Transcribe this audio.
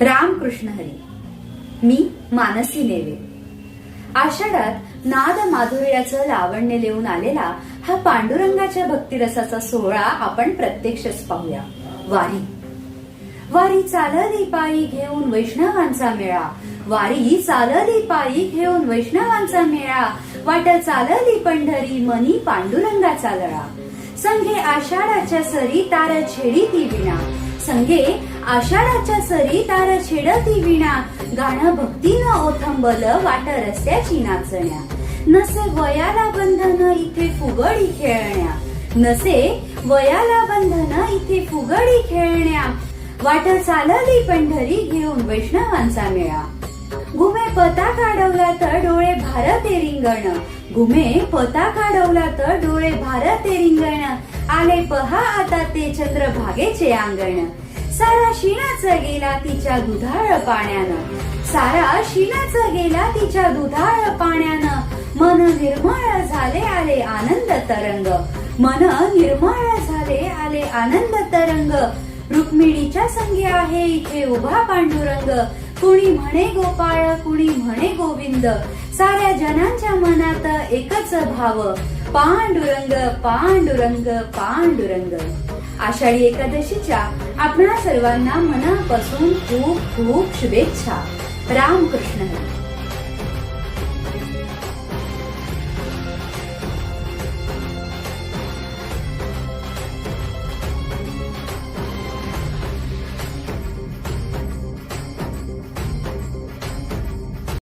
रामकृष्ण हरी. मी मानसी नेवे. आषाढात नाद माधुर्याचं लावण्य लिहून आलेला हा पांडुरंगाच्या भक्तिरसाचा सोहळा आपण प्रत्यक्षच पाहूया. वारी. वारी चालली पायी घेऊन वैष्णवांचा मेळा. वारी चालली पायी घेऊन वैष्णवांचा मेळा. वाट चालली पंढरी मनी पांडुरंगाचा लळा. संघे आषाढाच्या सरी तार छेडी ती विना संघे आषाढाच्या सरी तार छेडती विणा. गाणं भक्तीनं ओथंबल वाट रस्त्याची नाचण्या. नसे वयाला बंधन इथे फुगडी खेळण्या. नसे वयाला बंधन इथे फुगडी खेळण्या. वाट चालली पंढरी घेऊन वैष्णवांचा मेळा. घुमे पता काढवला तर डोळे भारत रिंगण. घुमे पता काढवला तर डोळे भारत रिंगण. आले पहा आता ते चंद्रभागेचे अंगण सारा शिणाच गेला तिच्या दुधाळ पाण्यानं. सारा शिणाच गेला तिच्या दुधाळ पाण्यानं. मन निर्मळ झाले आले आनंद तरंग. मन निर्मळ झाले आले आनंद तरंग. रुक्मिणीच्या संगी आहे इथे उभा पांडुरंग. कुणी म्हणे गोपाळ कुणी म्हणे गोविंद. साऱ्या जनांच्या मनात एकच भाव. पांडुरंग पांडुरंग पांडुरंग. आषाढी एकादशीच्या आपणा सर्वांना मनापासून खूप खूप शुभेच्छा. रामकृष्ण. हरी.